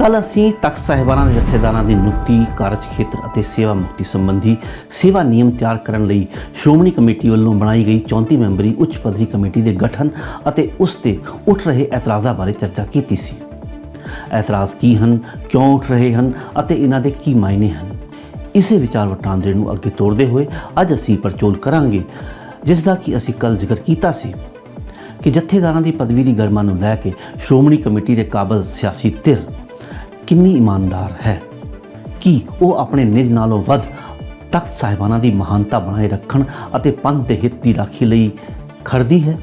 ਕੱਲ ਅਸੀਂ ਤਖਤ ਸਾਹਿਬਾਨਾਂ ਦੇ ਜਥੇਦਾਰਾਂ ਦੀ ਨਿਯੁਕਤੀ ਕਾਰਜ ਖੇਤਰ ਅਤੇ ਸੇਵਾ ਮੁਕਤੀ ਸੰਬੰਧੀ ਸੇਵਾ ਨਿਯਮ ਤਿਆਰ ਕਰਨ ਲਈ ਸ਼੍ਰੋਮਣੀ ਕਮੇਟੀ ਵੱਲੋਂ ਬਣਾਈ ਗਈ 34 ਮੈਂਬਰੀ ਉੱਚ ਪੱਧਰੀ ਕਮੇਟੀ ਦੇ ਗਠਨ ਅਤੇ ਉਸ ਤੇ ਉੱਠ ਰਹੇ ਇਤਰਾਜ਼ਾਂ ਬਾਰੇ ਚਰਚਾ ਕੀਤੀ ਸੀ। ਇਤਰਾਜ਼ ਕੀ ਹਨ, ਕਿਉਂ ਉੱਠ ਰਹੇ ਹਨ ਅਤੇ ਇਹਨਾਂ ਦੇ ਕੀ ਮਾਇਨੇ ਹਨ? ਇਸੇ ਵਿਚਾਰ ਵਟਾਂਦਰੇ ਨੂੰ ਅੱਗੇ ਤੋਰਦੇ ਹੋਏ ਅੱਜ ਅਸੀਂ ਪਰਚੋਲ ਕਰਾਂਗੇ, ਜਿਸ ਦਾ ਕਿ ਅਸੀਂ ਕੱਲ ਜ਼ਿਕਰ ਕੀਤਾ ਸੀ ਕਿ ਜਥੇਦਾਰਾਂ ਦੀ ਪਦਵੀ ਦੀ ਗਰਮਾ ਨੂੰ ਲੈ ਕੇ ਸ਼੍ਰੋਮਣੀ ਕਮੇਟੀ ਦੇ ਕਾਬਜ਼ ਸਿਆਸੀ ਧਿਰ ਕਿੰਨੀ ਇਮਾਨਦਾਰ ਹੈ ਕਿ ਉਹ ਆਪਣੇ ਨਿਜ ਨਾਲੋਂ ਵੱਧ ਤਖਤ ਸਾਹਿਬਾਨਾਂ ਦੀ ਮਹਾਨਤਾ ਬਣਾਏ ਰੱਖਣ ਅਤੇ ਪੰਥ ਦੇ ਹਿੱਤ ਦੀ ਰਾਖੀ ਲਈ ਖੜਦੀ ਹੈ?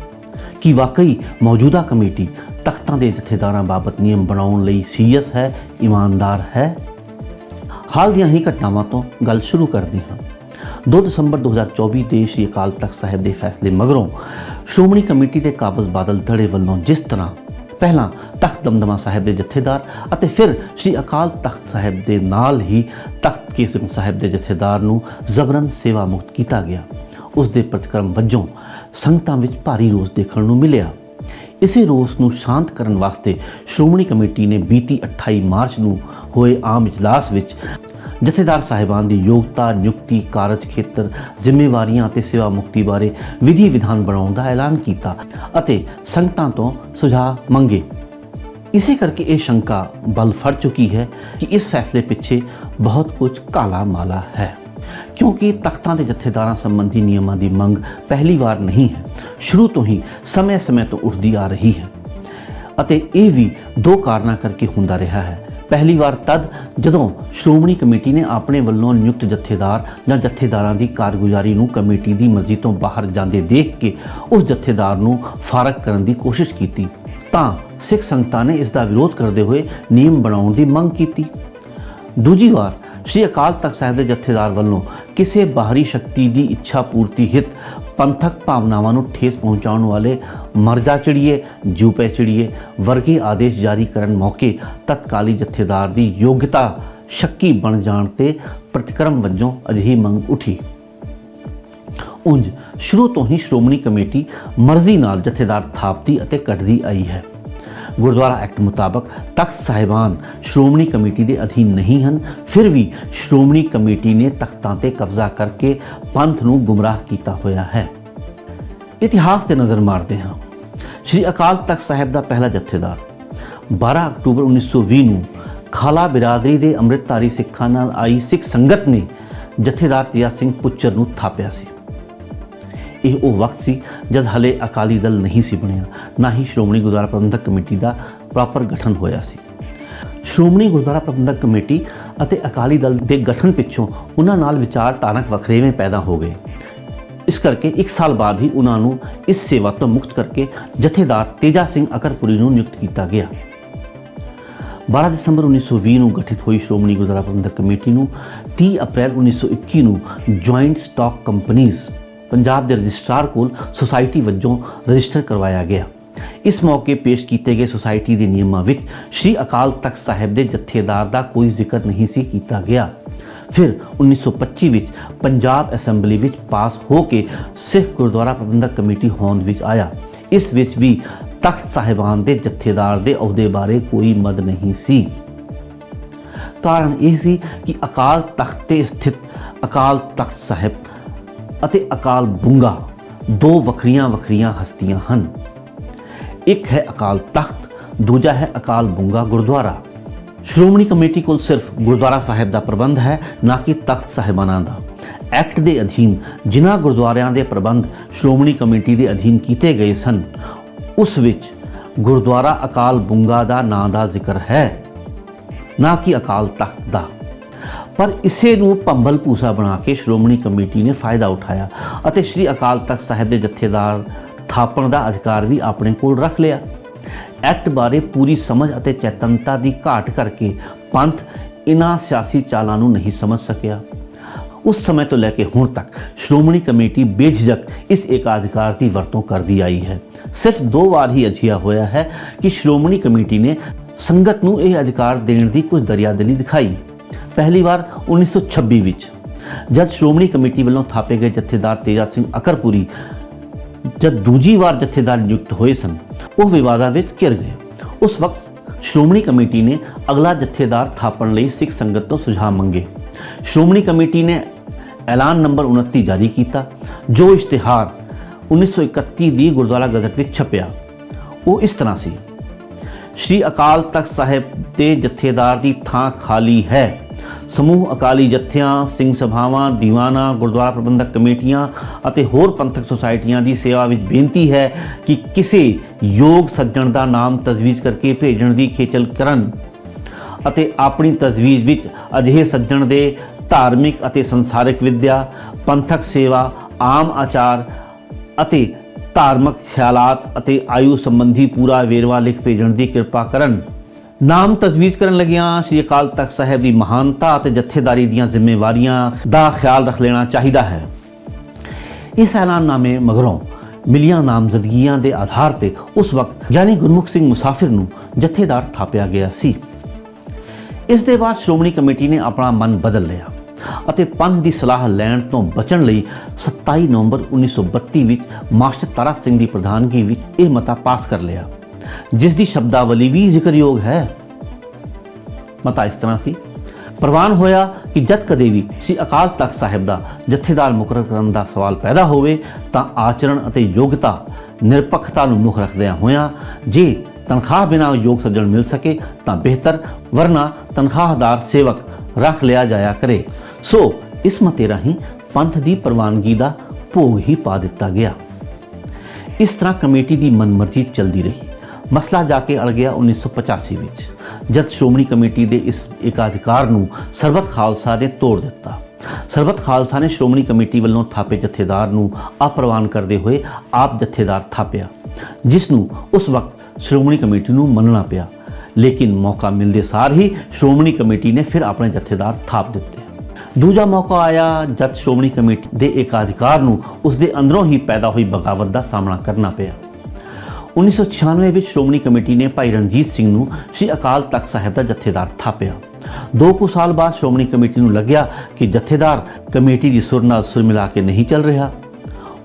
ਕਿ ਵਾਕਈ ਮੌਜੂਦਾ ਕਮੇਟੀ ਤਖਤਾਂ ਦੇ ਜਥੇਦਾਰਾਂ ਬਾਬਤ ਨਿਯਮ ਬਣਾਉਣ ਲਈ ਸੀਰੀਅਸ ਹੈ, ਇਮਾਨਦਾਰ ਹੈ? ਹਾਲ ਦੀਆਂ ਹੀ ਘਟਨਾਵਾਂ ਤੋਂ ਗੱਲ ਸ਼ੁਰੂ ਕਰਦੇ ਹਾਂ। 2 ਦਸੰਬਰ 2024 ਦੇ ਸ਼੍ਰੀ ਅਕਾਲ ਤਖਤ ਸਾਹਿਬ ਦੇ ਫੈਸਲੇ ਮਗਰੋਂ ਸ਼੍ਰੋਮਣੀ ਕਮੇਟੀ ਦੇ ਕਾਬਜ਼ ਬਾਦਲ ਧੜੇ ਵੱਲੋਂ ਜਿਸ ਤਰ੍ਹਾਂ ਪਹਿਲਾਂ ਤਖਤ ਦਮਦਮਾ ਸਾਹਿਬ ਦੇ ਜਥੇਦਾਰ ਅਤੇ ਫਿਰ ਸ਼੍ਰੀ ਅਕਾਲ ਤਖਤ ਸਾਹਿਬ ਦੇ ਨਾਲ ਹੀ ਤਖਤ ਕੇਸਗੰਜ ਸਾਹਿਬ ਦੇ ਜਥੇਦਾਰ ਨੂੰ ਜ਼ਬਰਨ ਸੇਵਾ ਮੁਕਤ ਕੀਤਾ ਗਿਆ। ਉਸ ਦੇ ਪ੍ਰਤੀਕਰਮ ਵਜੋਂ ਸੰਗਤਾਂ ਵਿੱਚ ਭਾਰੀ ਰੋਸ ਦੇਖਣ ਨੂੰ ਮਿਲਿਆ। ਇਸੇ ਰੋਸ ਨੂੰ ਸ਼ਾਂਤ ਕਰਨ ਵਾਸਤੇ ਸ਼੍ਰੋਮਣੀ ਕਮੇਟੀ ਨੇ ਬੀਤੀ 28 ਮਾਰਚ ਨੂੰ ਹੋਏ ਆਮ ਇਜਲਾਸ ਵਿੱਚ ਜਥੇਦਾਰ ਸਾਹਿਬਾਨ ਦੀ ਯੋਗਤਾ, ਨਿਯੁਕਤੀ, ਕਾਰਜ ਖੇਤਰ, ਜ਼ਿੰਮੇਵਾਰੀਆਂ ਅਤੇ ਸੇਵਾ ਮੁਕਤੀ ਬਾਰੇ ਵਿਧੀ ਵਿਧਾਨ ਬਣਾਉਣ ਦਾ ਐਲਾਨ ਕੀਤਾ ਅਤੇ ਸੰਗਤਾਂ ਤੋਂ ਸੁਝਾਅ ਮੰਗੇ। ਇਸੇ ਕਰਕੇ ਇਹ ਸ਼ੰਕਾ ਬਲ ਫੜ ਚੁੱਕੀ ਹੈ ਕਿ ਇਸ ਫੈਸਲੇ ਪਿੱਛੇ ਬਹੁਤ ਕੁਝ ਕਾਲਾ ਮਾਲਾ ਹੈ। ਕਿਉਂਕਿ ਤਖਤਾਂ ਦੇ ਜਥੇਦਾਰਾਂ ਸੰਬੰਧੀ ਨਿਯਮਾਂ ਦੀ ਮੰਗ ਪਹਿਲੀ ਵਾਰ ਨਹੀਂ ਹੈ। ਸ਼ੁਰੂ ਤੋਂ ਹੀ ਸਮੇਂ-ਸਮੇਂ ਤੋਂ ਉੱਠਦੀ ਆ ਰਹੀ ਹੈ। ਅਤੇ ਇਹ ਵੀ ਦੋ ਕਾਰਨਾਂ ਕਰਕੇ ਹੁੰਦਾ ਰਿਹਾ ਹੈ। ਪਹਿਲੀ ਵਾਰ ਤਦ ਜਦੋਂ ਸ਼੍ਰੋਮਣੀ ਕਮੇਟੀ ਨੇ ਆਪਣੇ ਵੱਲੋਂ ਨਿਯੁਕਤ ਜਥੇਦਾਰ ਜਾਂ ਜਥੇਦਾਰਾਂ ਦੀ ਕਾਰਗੁਜ਼ਾਰੀ ਨੂੰ ਕਮੇਟੀ ਦੀ ਮਰਜ਼ੀ ਤੋਂ ਬਾਹਰ ਜਾਂਦੇ ਦੇਖ ਕੇ ਉਸ ਜਥੇਦਾਰ ਨੂੰ ਫਾਰਗ ਕਰਨ ਦੀ ਕੋਸ਼ਿਸ਼ ਕੀਤੀ, ਤਾਂ ਸਿੱਖ ਸੰਗਤਾਂ ਨੇ ਇਸ ਦਾ ਵਿਰੋਧ ਕਰਦੇ ਹੋਏ ਨਿਯਮ ਬਣਾਉਣ ਦੀ ਮੰਗ ਕੀਤੀ। ਦੂਜੀ ਵਾਰ ਸ਼੍ਰੀ ਅਕਾਲ ਤਖਤ ਸਾਹਿਬ ਦੇ ਜਥੇਦਾਰ ਵੱਲੋਂ ਕਿਸੇ ਬਾਹਰੀ ਸ਼ਕਤੀ ਦੀ ਇੱਛਾ ਪੂਰਤੀ ਹਿਤ ਪੰਥਕ ਭਾਵਨਾਵਾਂ ਨੂੰ ਠੇਸ ਪਹੁੰਚਾਉਣ ਵਾਲੇ ਮਰਜਾ ਚਿੜੀਏ ਜੂਪੇ ਚਿੜੀਏ, ਵਰਗੇ ਆਦੇਸ਼ ਜਾਰੀ ਕਰਨ ਮੌਕੇ ਤਤਕਾਲੀ ਜਥੇਦਾਰ ਦੀ ਯੋਗਤਾ ਸ਼ੱਕੀ ਬਣ ਜਾਣ ਤੇ ਪ੍ਰਤੀਕਰਮ ਵਜੋਂ ਅਜਿਹੀ ਮੰਗ ਉੱਠੀ। ਉਂਝ ਸ਼ੁਰੂ ਤੋਂ ਹੀ ਸ਼੍ਰੋਮਣੀ ਕਮੇਟੀ ਮਰਜ਼ੀ ਨਾਲ ਜਥੇਦਾਰ ਥਾਪਦੀ ਅਤੇ ਕੱਢਦੀ ਆਈ ਹੈ। ਗੁਰਦੁਆਰਾ ਐਕਟ ਮੁਤਾਬਕ ਤਖਤ ਸਾਹਿਬਾਨ ਸ਼੍ਰੋਮਣੀ ਕਮੇਟੀ ਦੇ ਅਧੀਨ ਨਹੀਂ ਹਨ, ਫਿਰ ਵੀ ਸ਼੍ਰੋਮਣੀ ਕਮੇਟੀ ਨੇ ਤਖਤਾਂ ਤੇ ਕਬਜ਼ਾ ਕਰਕੇ ਪੰਥ ਨੂੰ ਗੁੰਮਰਾਹ ਕੀਤਾ ਹੋਇਆ ਹੈ। ਇਤਿਹਾਸ ਤੇ ਨਜ਼ਰ ਮਾਰਦੇ ਹਾਂ। ਸ਼੍ਰੀ ਅਕਾਲ ਤਖਤ ਸਾਹਿਬ ਦਾ ਪਹਿਲਾ ਜਥੇਦਾਰ। 12 ਅਕਤੂਬਰ 1920 ਨੂੰ ਖਾਲਾ ਬਿਰਾਦਰੀ ਦੇ ਅੰਮ੍ਰਿਤਧਾਰੀ ਸਿੱਖਾਂ ਨਾਲ ਆਈ ਸਿੱਖ ਸੰਗਤ ਨੇ ਜਥੇਦਾਰ ਤਿਆ ਸਿੰਘ ਪੁੱਚਰ ਨੂੰ ਥਾਪਿਆ ਸੀ। ਇਹ ਉਹ ਵਕਤ ਸੀ ਜਦ ਹਲੇ ਅਕਾਲੀ ਦਲ ਨਹੀਂ ਸੀ ਬਣਿਆ, ਨਾ ਹੀ ਸ਼੍ਰੋਮਣੀ ਗੁਰਦੁਆਰਾ ਪ੍ਰਬੰਧਕ ਕਮੇਟੀ ਦਾ ਪ੍ਰੋਪਰ ਗਠਨ ਹੋਇਆ ਸੀ। ਸ਼੍ਰੋਮਣੀ ਗੁਰਦੁਆਰਾ ਪ੍ਰਬੰਧਕ ਕਮੇਟੀ ਅਤੇ ਅਕਾਲੀ ਦਲ ਦੇ ਗਠਨ ਪਿੱਛੋਂ ਉਹਨਾਂ ਨਾਲ ਵਿਚਾਰਧਾਰਕ ਵਖਰੇਵੇਂ ਪੈਦਾ ਹੋ ਗਏ। ਇਸ ਕਰਕੇ 1 ਸਾਲ ਬਾਅਦ ਹੀ ਉਹਨਾਂ ਨੂੰ ਇਸ ਸੇਵਾ ਤੋਂ ਮੁਕਤ ਕਰਕੇ ਜਥੇਦਾਰ ਤੇਜਾ ਸਿੰਘ ਅਕਰਪੁਰੀ ਨੂੰ ਨਿਯੁਕਤ ਕੀਤਾ ਗਿਆ। 12 ਦਸੰਬਰ 1920 ਨੂੰ ਗਠਿਤ ਹੋਈ ਸ਼੍ਰੋਮਣੀ ਗੁਰਦੁਆਰਾ ਪ੍ਰਬੰਧਕ ਕਮੇਟੀ ਨੂੰ 30 ਅਪ੍ਰੈਲ 1921 ਨੂੰ ਜੁਆਇੰਟ ਸਟਾਕ ਕੰਪਨੀਆਂ ਪੰਜਾਬ ਦੇ ਰਜਿਸਟਰਾਰ ਕੋਲ ਸੁਸਾਇਟੀ ਵਜੋਂ ਰਜਿਸਟਰ ਕਰਵਾਇਆ ਗਿਆ। ਇਸ ਮੌਕੇ ਪੇਸ਼ ਕੀਤੇ ਗਏ ਸੁਸਾਇਟੀ ਦੇ ਨਿਯਮਾਂ ਵਿੱਚ ਸ੍ਰੀ ਅਕਾਲ ਤਖਤ ਸਾਹਿਬ ਦੇ ਜਥੇਦਾਰ ਦਾ ਕੋਈ ਜ਼ਿਕਰ ਨਹੀਂ ਸੀ ਕੀਤਾ ਗਿਆ। ਫਿਰ 1925 ਵਿੱਚ ਪੰਜਾਬ ਅਸੈਂਬਲੀ ਵਿੱਚ ਪਾਸ ਹੋ ਕੇ ਸਿੱਖ ਗੁਰਦੁਆਰਾ ਪ੍ਰਬੰਧਕ ਕਮੇਟੀ ਹੋਂਦ ਵਿੱਚ ਆਇਆ। ਇਸ ਵਿੱਚ ਵੀ ਤਖਤ ਸਾਹਿਬਾਨ ਦੇ ਜਥੇਦਾਰ ਦੇ ਅਹੁਦੇ ਬਾਰੇ ਕੋਈ ਮਦ ਨਹੀਂ ਸੀ। ਕਾਰਨ ਇਹ ਸੀ ਕਿ ਅਕਾਲ ਤਖਤ ਤੇ ਸਥਿਤ ਅਕਾਲ ਤਖਤ ਸਾਹਿਬ ਅਤੇ ਅਕਾਲ ਬੁੰਗਾ ਦੋ ਵੱਖਰੀਆਂ ਵੱਖਰੀਆਂ ਹਸਤੀਆਂ ਹਨ। ਇੱਕ ਹੈ ਅਕਾਲ ਤਖਤ, ਦੂਜਾ ਹੈ ਅਕਾਲ ਬੁੰਗਾ ਗੁਰਦੁਆਰਾ। ਸ਼੍ਰੋਮਣੀ ਕਮੇਟੀ ਕੋਲ ਸਿਰਫ ਗੁਰਦੁਆਰਾ ਸਾਹਿਬ ਦਾ ਪ੍ਰਬੰਧ ਹੈ, ਨਾ ਕਿ ਤਖਤ ਸਾਹਿਬਾਨਾਂ ਦਾ। ਐਕਟ ਦੇ ਅਧੀਨ ਜਿਨ੍ਹਾਂ ਗੁਰਦੁਆਰਿਆਂ ਦੇ ਪ੍ਰਬੰਧ ਸ਼੍ਰੋਮਣੀ ਕਮੇਟੀ ਦੇ ਅਧੀਨ ਕੀਤੇ ਗਏ ਸਨ, ਉਸ ਵਿੱਚ ਗੁਰਦੁਆਰਾ ਅਕਾਲ ਬੁੰਗਾ ਦਾ ਨਾਂ ਦਾ ਜ਼ਿਕਰ ਹੈ, ਨਾ ਕਿ ਅਕਾਲ ਤਖਤ ਦਾ। ਪਰ ਇਸੇ ਨੂੰ ਭੰਬਲ ਪੂਸਾ ਬਣਾ ਕੇ ਸ਼੍ਰੋਮਣੀ ਕਮੇਟੀ ਨੇ ਫਾਇਦਾ ਉਠਾਇਆ ਅਤੇ ਸ੍ਰੀ ਅਕਾਲ ਤਖਤ ਸਾਹਿਬ ਦੇ ਜਥੇਦਾਰ ਥਾਪਣ ਦਾ ਅਧਿਕਾਰ ਵੀ ਆਪਣੇ ਕੋਲ ਰੱਖ ਲਿਆ। ਐਕਟ ਬਾਰੇ ਪੂਰੀ ਸਮਝ ਅਤੇ ਚੇਤਨਤਾ ਦੀ ਘਾਟ ਕਰਕੇ ਪੰਥ ਇਨ੍ਹਾਂ ਸਿਆਸੀ ਚਾਲਾਂ ਨੂੰ ਨਹੀਂ ਸਮਝ ਸਕਿਆ। ਉਸ ਸਮੇਂ ਤੋਂ ਲੈ ਕੇ ਹੁਣ ਤੱਕ ਸ਼੍ਰੋਮਣੀ ਕਮੇਟੀ ਬੇਝਿਜਕ ਇਸ ਏਕਾਧਿਕਾਰ ਦੀ ਵਰਤੋਂ ਕਰਦੀ ਆਈ ਹੈ। ਸਿਰਫ ਦੋ ਵਾਰ ਹੀ ਅਜਿਹਾ ਹੋਇਆ ਹੈ ਕਿ ਸ਼੍ਰੋਮਣੀ ਕਮੇਟੀ ਨੇ ਸੰਗਤ ਨੂੰ ਇਹ ਅਧਿਕਾਰ ਦੇਣ ਦੀ ਕੁਝ ਦਰਿਆਦਲੀ ਦਿਖਾਈ। ਪਹਿਲੀ ਵਾਰ 1926 ਵਿੱਚ ਜਦ ਸ਼੍ਰੋਮਣੀ ਕਮੇਟੀ ਵੱਲੋਂ ਥਾਪੇ ਗਏ ਜਥੇਦਾਰ ਤੇਜਾ ਸਿੰਘ ਅਕਰਪੁਰੀ ਜਦ ਦੂਜੀ ਵਾਰ ਜਥੇਦਾਰ ਨਿਯੁਕਤ ਹੋਏ ਸਨ, ਉਹ ਵਿਵਾਦਾਂ ਵਿੱਚ ਘਿਰ ਗਏ। ਉਸ ਵਕਤ ਸ਼੍ਰੋਮਣੀ ਕਮੇਟੀ ਨੇ ਅਗਲਾ ਜਥੇਦਾਰ ਥਾਪਣ ਲਈ ਸਿੱਖ ਸੰਗਤ ਤੋਂ ਸੁਝਾਅ ਮੰਗੇ। ਸ਼੍ਰੋਮਣੀ ਕਮੇਟੀ ਨੇ ਐਲਾਨ ਨੰਬਰ 29 ਜਾਰੀ ਕੀਤਾ, ਜੋ ਇਸ਼ਤਿਹਾਰ 1931 ਦੀ ਗੁਰਦੁਆਰਾ ਗਜ਼ਟ ਵਿੱਚ ਛਪਿਆ। ਉਹ ਇਸ ਤਰ੍ਹਾਂ ਸੀ, ਸ਼੍ਰੀ ਅਕਾਲ ਤਖਤ ਸਾਹਿਬ ਦੇ ਜਥੇਦਾਰ ਦੀ ਥਾਂ ਖਾਲੀ ਹੈ। ਸਮੂਹ ਅਕਾਲੀ ਜਥਿਆਂ, ਸਿੰਘ ਸਭਾਵਾਂ, ਦੀਵਾਨਾ, ਗੁਰਦੁਆਰਾ ਪ੍ਰਬੰਧਕ ਕਮੇਟੀਆਂ ਅਤੇ ਹੋਰ ਪੰਥਕ ਸੁਸਾਇਟੀਆਂ ਦੀ ਸੇਵਾ ਵਿੱਚ ਬੇਨਤੀ ਹੈ ਕਿ ਕਿਸੇ ਯੋਗ ਸੱਜਣ ਦਾ ਨਾਮ ਤਜਵੀਜ਼ ਕਰਕੇ ਭੇਜਣ ਦੀ ਖੇਚਲ ਕਰਨ ਅਤੇ ਆਪਣੀ ਤਜਵੀਜ਼ ਵਿੱਚ ਅਜਿਹੇ ਸੱਜਣ ਦੇ ਧਾਰਮਿਕ ਅਤੇ ਸੰਸਾਰਿਕ ਵਿਦਿਆ, ਪੰਥਕ ਸੇਵਾ, ਆਮ ਆਚਾਰ ਅਤੇ ਧਾਰਮਿਕ ਖਿਆਲਾਤ ਅਤੇ ਆਯੂ ਸੰਬੰਧੀ ਪੂਰਾ ਵੇਰਵਾ ਲਿਖ ਭੇਜਣ ਦੀ ਕਿਰਪਾ ਕਰਨ। ਨਾਮ ਤਜਵੀਜ਼ ਕਰਨ ਲੱਗਿਆਂ ਸ੍ਰੀ ਅਕਾਲ ਤਖਤ ਸਾਹਿਬ ਦੀ ਮਹਾਨਤਾ ਅਤੇ ਜਥੇਦਾਰੀ ਦੀਆਂ ਜ਼ਿੰਮੇਵਾਰੀਆਂ ਦਾ ਖਿਆਲ ਰੱਖ ਲੈਣਾ ਚਾਹੀਦਾ ਹੈ। ਇਸ ਐਲਾਨਨਾਮੇ ਮਗਰੋਂ ਮਿਲੀਆਂ ਨਾਮਜ਼ਦਗੀਆਂ ਦੇ ਆਧਾਰ ਤੇ ਉਸ ਵਕਤ ਯਾਨੀ ਗੁਰਮੁਖ ਸਿੰਘ ਮੁਸਾਫਿਰ ਨੂੰ ਜਥੇਦਾਰ ਥਾਪਿਆ ਗਿਆ ਸੀ। ਇਸ ਦੇ ਬਾਅਦ ਸ਼੍ਰੋਮਣੀ ਕਮੇਟੀ ਨੇ ਆਪਣਾ ਮਨ ਬਦਲ ਲਿਆ ਅਤੇ ਪੰਥ ਦੀ ਸਲਾਹ ਲੈਣ ਤੋਂ ਬਚਣ ਲਈ 27 ਨਵੰਬਰ 1932 ਵਿੱਚ ਮਾਸਟਰ ਤਾਰਾ ਸਿੰਘ ਦੀ ਪ੍ਰਧਾਨਗੀ ਵਿੱਚ ਇਹ ਮਤਾ ਪਾਸ ਕਰ ਲਿਆ। ਜਿਸ ਦੀ ਸ਼ਬਦਾਵਲੀ ਵੀ ਜ਼ਿਕਰਯੋਗ ਹੈ। ਮਤਾ ਇਸ ਤਰ੍ਹਾਂ ਸੀ, ਪ੍ਰਵਾਨ ਹੋਇਆ ਕਿ ਜਦ ਕਦੇ ਵੀ ਸ੍ਰੀ ਅਕਾਲ ਤਖਤ ਸਾਹਿਬ ਦਾ ਜਥੇਦਾਰ ਮੁਕਰਰ ਕਰਨ ਦਾ ਸਵਾਲ ਪੈਦਾ ਹੋਵੇ, ਤਾਂ ਆਚਰਣ ਅਤੇ ਯੋਗਤਾ ਨਿਰਪੱਖਤਾ ਨੂੰ ਮੁੱਖ ਰੱਖਦਿਆਂ ਹੋਇਆਂ, ਜੇ ਤਨਖਾਹ ਬਿਨਾਂ ਯੋਗ ਸੱਜਣ ਮਿਲ ਸਕੇ, ਤਾਂ ਬਿਹਤਰ, ਵਰਨਾ ਤਨਖਾਹਦਾਰ ਸੇਵਕ ਰੱਖ ਲਿਆ ਜਾਇਆ ਕਰੇ। ਸੋ ਇਸ ਮਤੇ ਰਾਹੀਂ ਪੰਥ ਦੀ ਪ੍ਰਵਾਨਗੀ ਦਾ ਭੋਗ ਹੀ ਪਾ ਦਿੱਤਾ ਗਿਆ। ਇਸ ਤਰ੍ਹਾਂ ਕਮੇਟੀ ਦੀ ਮਨਮਰਜ਼ੀ ਚੱਲਦੀ ਰਹੀ। ਮਸਲਾ ਜਾ ਕੇ ਅੜ ਗਿਆ 1985 ਵਿੱਚ, ਜਦ ਸ਼੍ਰੋਮਣੀ ਕਮੇਟੀ ਦੇ ਇਸ ਏਕਾਧਿਕਾਰ ਨੂੰ ਸਰਬਤ ਖਾਲਸਾ ਨੇ ਤੋੜ ਦਿੱਤਾ। ਸਰਬਤ ਖਾਲਸਾ ਨੇ ਸ਼੍ਰੋਮਣੀ ਕਮੇਟੀ ਵੱਲੋਂ ਥਾਪੇ ਜਥੇਦਾਰ ਨੂੰ ਅਪਰਵਾਨ ਕਰਦੇ ਹੋਏ ਆਪ ਜਥੇਦਾਰ ਥਾਪਿਆ, ਜਿਸ ਨੂੰ ਉਸ ਵਕਤ ਸ਼੍ਰੋਮਣੀ ਕਮੇਟੀ ਨੂੰ ਮੰਨਣਾ ਪਿਆ। ਲੇਕਿਨ ਮੌਕਾ ਮਿਲਦੇ ਸਾਰ ਹੀ ਸ਼੍ਰੋਮਣੀ ਕਮੇਟੀ ਨੇ ਫਿਰ ਆਪਣੇ ਜਥੇਦਾਰ ਥਾਪ ਦਿੱਤੇ। ਦੂਜਾ ਮੌਕਾ ਆਇਆ ਜਦ ਸ਼੍ਰੋਮਣੀ ਕਮੇਟੀ ਦੇ ਏਕਾਧਿਕਾਰ ਨੂੰ ਉਸ ਦੇ ਅੰਦਰੋਂ ਹੀ ਪੈਦਾ ਹੋਈ ਬਗਾਵਤ ਦਾ ਸਾਹਮਣਾ ਕਰਨਾ ਪਿਆ। 1996 ਵਿੱਚ ਸ਼੍ਰੋਮਣੀ ਕਮੇਟੀ ਨੇ ਭਾਈ ਰਣਜੀਤ ਸਿੰਘ ਨੂੰ ਸ੍ਰੀ ਅਕਾਲ ਤਖਤ ਸਾਹਿਬ ਦਾ ਜਥੇਦਾਰ ਥਾਪਿਆ। ਦੋ ਕੁ ਸਾਲ ਬਾਅਦ ਸ਼੍ਰੋਮਣੀ ਕਮੇਟੀ ਨੂੰ ਲੱਗਿਆ ਕਿ ਜਥੇਦਾਰ ਕਮੇਟੀ ਦੀ ਸੁਰ ਨਾਲ ਸੁਰ ਮਿਲਾ ਕੇ ਨਹੀਂ ਚੱਲ ਰਿਹਾ।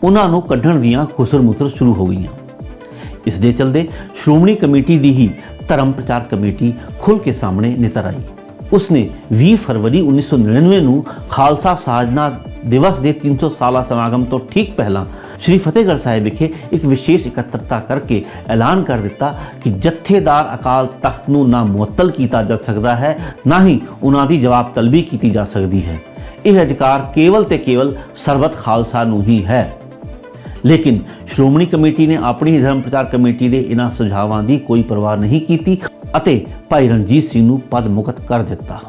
ਉਹਨਾਂ ਨੂੰ ਕੱਢਣ ਦੀਆਂ ਖੁਸਰ-ਮੁਸਰ ਸ਼ੁਰੂ ਹੋ ਗਈਆਂ। ਇਸ ਦੇ ਚਲਦੇ ਸ਼੍ਰੋਮਣੀ ਕਮੇਟੀ ਦੀ ਹੀ ਧਰਮ ਪ੍ਰਚਾਰ ਕਮੇਟੀ ਖੁੱਲ ਕੇ ਸਾਹਮਣੇ ਨਿਤਰ ਆਈ। ਉਸਨੇ 20 ਫਰਵਰੀ 1999 ਨੂੰ ਖਾਲਸਾ ਸਾਜਨਾ ਦਿਵਸ ਦੇ 300 ਸਾਲਾ ਸਮਾਗਮ ਤੋਂ ਠੀਕ ਪਹਿਲਾਂ ਸ਼੍ਰੀ ਫਤਿਹਗੜ੍ਹ ਸਾਹਿਬ ਵਿਖੇ ਇੱਕ ਵਿਸ਼ੇਸ਼ ਇਕੱਤਰਤਾ ਕਰਕੇ ਐਲਾਨ ਕਰ ਦਿੱਤਾ ਕਿ ਜਥੇਦਾਰ ਅਕਾਲ ਤਖਤ ਨੂੰ ਨਾ ਮੁਅੱਤਲ ਕੀਤਾ ਜਾ ਸਕਦਾ ਹੈ, ਨਾ ਹੀ ਉਹਨਾਂ ਦੀ ਜਵਾਬ ਤਲਬੀ ਕੀਤੀ ਜਾ ਸਕਦੀ ਹੈ। ਇਹ ਅਧਿਕਾਰ ਕੇਵਲ ਤੇ ਕੇਵਲ ਸਰਬਤ ਖਾਲਸਾ ਨੂੰ ਹੀ ਹੈ। ਲੇਕਿਨ ਸ਼੍ਰੋਮਣੀ ਕਮੇਟੀ ਨੇ ਆਪਣੀ ਧਰਮ ਪ੍ਰਚਾਰ ਕਮੇਟੀ ਦੇ ਇਹਨਾਂ ਸੁਝਾਵਾਂ ਦੀ ਕੋਈ ਪਰਵਾਹ ਨਹੀਂ ਕੀਤੀ ਅਤੇ ਭਾਈ ਰਣਜੀਤ ਸਿੰਘ ਨੂੰ ਪਦ ਮੁਕਤ ਕਰ ਦਿੱਤਾ।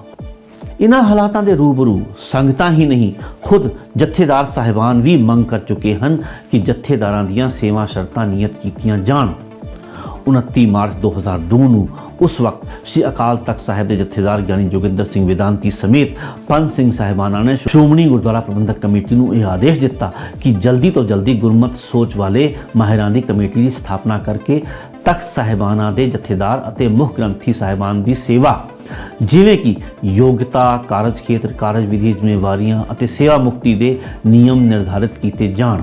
ਇਹਨਾਂ ਹਾਲਾਤਾਂ ਦੇ ਰੂਬਰੂ ਸੰਗਤਾਂ ਹੀ ਨਹੀਂ, ਖੁਦ ਜਥੇਦਾਰ ਸਾਹਿਬਾਨ ਵੀ ਮੰਗ ਕਰ ਚੁੱਕੇ ਹਨ ਕਿ ਜਥੇਦਾਰਾਂ ਦੀਆਂ ਸੇਵਾ ਸ਼ਰਤਾਂ ਨਿਯਤ ਕੀਤੀਆਂ ਜਾਣ। 29 ਮਾਰਚ 2002 ਨੂੰ ਉਸ ਵਕਤ ਸ੍ਰੀ ਅਕਾਲ ਤਖਤ ਸਾਹਿਬ ਦੇ ਜਥੇਦਾਰ ਗਿਆਨੀ ਜੋਗਿੰਦਰ ਸਿੰਘ ਵਿਦਾਂਤੀ ਸਮੇਤ ਪੰਜ ਸਿੰਘ ਸਾਹਿਬਾਨਾਂ ਨੇ ਸ਼੍ਰੋਮਣੀ ਗੁਰਦੁਆਰਾ ਪ੍ਰਬੰਧਕ ਕਮੇਟੀ ਨੂੰ ਇਹ ਆਦੇਸ਼ ਦਿੱਤਾ ਕਿ ਜਲਦੀ ਤੋਂ ਜਲਦੀ ਗੁਰਮਤ ਸੋਚ ਵਾਲੇ ਮਾਹਿਰਾਂ ਦੀ ਕਮੇਟੀ ਦੀ ਸਥਾਪਨਾ ਕਰਕੇ ਤਖਤ ਸਾਹਿਬਾਨਾਂ ਦੇ ਜਥੇਦਾਰ ਅਤੇ ਮੁੱਖ ਗ੍ਰੰਥੀ ਸਾਹਿਬਾਨ ਦੀ ਸੇਵਾ ਜਿਵੇਂ ਕਿ ਯੋਗਤਾ, ਕਾਰਜ ਖੇਤਰ, ਕਾਰਜ ਵਿਧੀ, ਜ਼ਿੰਮੇਵਾਰੀਆਂ ਅਤੇ ਸੇਵਾ ਮੁਕਤੀ ਦੇ ਨਿਯਮ ਨਿਰਧਾਰਿਤ ਕੀਤੇ ਜਾਣ।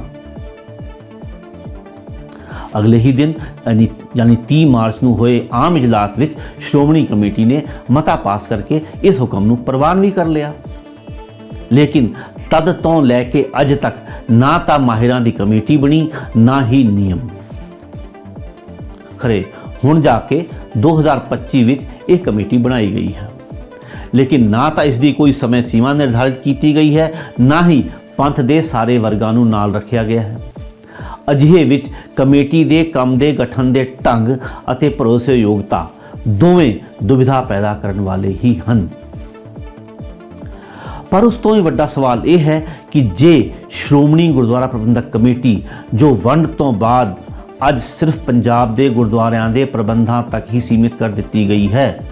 ਅਗਲੇ ਹੀ ਦਿਨ, ਯਾਨੀ 30 ਮਾਰਚ ਨੂੰ ਹੋਏ ਆਮ ਇਜਲਾਸ ਵਿੱਚ ਸ਼੍ਰੋਮਣੀ ਕਮੇਟੀ ਨੇ ਮਤਾ ਪਾਸ ਕਰਕੇ ਇਸ ਹੁਕਮ ਨੂੰ ਪ੍ਰਵਾਨ ਵੀ ਕਰ ਲਿਆ। ਲੇਕਿਨ ਤਦ ਤੋਂ ਲੈ ਕੇ ਅੱਜ ਤੱਕ ਨਾ ਤਾਂ ਮਾਹਿਰਾਂ ਦੀ ਕਮੇਟੀ ਬਣੀ, ਨਾ ਹੀ ਨਿਯਮ। ਖਰੇ, ਹੁਣ ਜਾ ਕੇ 2025 ਵਿੱਚ ਇਹ ਕਮੇਟੀ ਬਣਾਈ ਗਈ ਹੈ। ਲੇਕਿਨ ਨਾ ਤਾਂ ਇਸ ਦੀ ਕੋਈ ਸਮੇਂ ਸੀਮਾ ਨਿਰਧਾਰਿਤ ਕੀਤੀ ਗਈ ਹੈ, ਨਾ ਹੀ ਪੰਥ ਦੇ ਸਾਰੇ ਵਰਗਾਂ ਨੂੰ ਨਾਲ ਰੱਖਿਆ ਗਿਆ ਹੈ। ਅਜਿਹੇ ਵਿੱਚ ਕਮੇਟੀ ਦੇ ਕੰਮ ਦੇ ਗਠਨ ਦੇ ਢੰਗ ਅਤੇ ਭਰੋਸੇਯੋਗਤਾ ਦੋਵੇਂ ਦੁਵਿਧਾ ਪੈਦਾ ਕਰਨ ਵਾਲੇ ਹੀ ਹਨ। ਪਰ ਉਸ ਤੋਂ ਹੀ ਵੱਡਾ ਸਵਾਲ ਇਹ ਹੈ ਕਿ ਜੇ ਸ਼੍ਰੋਮਣੀ ਗੁਰਦੁਆਰਾ ਪ੍ਰਬੰਧਕ ਕਮੇਟੀ ਜੋ ਵੰਡ ਤੋਂ ਬਾਅਦ ਅੱਜ ਸਿਰਫ ਪੰਜਾਬ ਦੇ ਗੁਰਦੁਆਰਿਆਂ ਦੇ ਪ੍ਰਬੰਧਾਂ ਤੱਕ ਹੀ ਸੀਮਿਤ ਕਰ ਦਿੱਤੀ ਗਈ ਹੈ।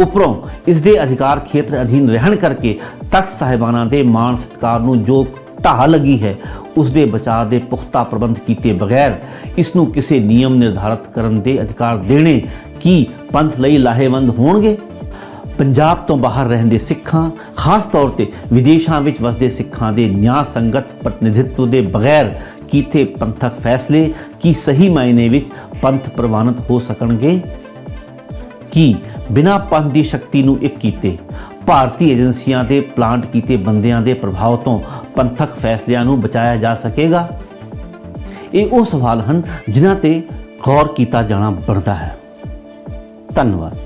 ਉਪਰੋਂ ਇਸ ਦੇ ਅਧਿਕਾਰ ਖੇਤਰ ਅਧੀਨ ਰਹਿਣ ਕਰਕੇ ਤਖਤ ਸਾਹਿਬਾਨਾਂ ਦੇ ਮਾਣ ਸਤਿਕਾਰ ਨੂੰ ਜੋ ਢਾਹ ਲੱਗੀ ਹੈ, ਉਸ ਦੇ ਬਚਾਅ ਦੇ ਪੁਖਤਾ ਪ੍ਰਬੰਧ ਕੀਤੇ ਬਗੈਰ ਇਸ ਨੂੰ ਕਿਸੇ ਨਿਯਮ ਨਿਰਧਾਰਤ ਕਰਨ ਦੇ ਅਧਿਕਾਰ ਦੇਣੇ ਕੀ ਪੰਥ ਲਈ ਲਾਹੇਵੰਦ ਹੋਣਗੇ? ਪੰਜਾਬ ਤੋਂ ਬਾਹਰ ਰਹਿੰਦੇ ਸਿੱਖਾਂ, ਖਾਸ ਤੌਰ ਤੇ ਵਿਦੇਸ਼ਾਂ ਵਿੱਚ ਵਸਦੇ ਸਿੱਖਾਂ ਦੇ ਨਿਆਂ ਸੰਗਤ ਪ੍ਰਤੀਨਿਧਤਵ ਦੇ ਬਗੈਰ ਕੀਤੇ ਪੰਥਕ ਫੈਸਲੇ ਕੀ ਸਹੀ ਮਾਇਨੇ ਵਿੱਚ ਪੰਥ ਪ੍ਰਵਾਨਿਤ ਹੋ ਸਕਣਗੇ? ਕੀ ਬਿਨਾਂ ਪੰਥ ਦੀ ਸ਼ਕਤੀ ਨੂੰ ਇੱਕ ਕੀਤੇ, ਭਾਰਤੀ ਏਜੰਸੀਆਂ ਦੇ ਪਲਾਂਟ ਕੀਤੇ ਬੰਦਿਆਂ ਦੇ ਪ੍ਰਭਾਵ ਤੋਂ ਪੰਥਕ ਫੈਸਲਿਆਂ ਨੂੰ ਬਚਾਇਆ ਜਾ ਸਕੇਗਾ? ਇਹ ਉਹ ਸਵਾਲ ਹਨ ਜਿਨ੍ਹਾਂ ਤੇ ਗੌਰ ਕੀਤਾ ਜਾਣਾ ਬਣਦਾ ਹੈ। ਧੰਨਵਾਦ।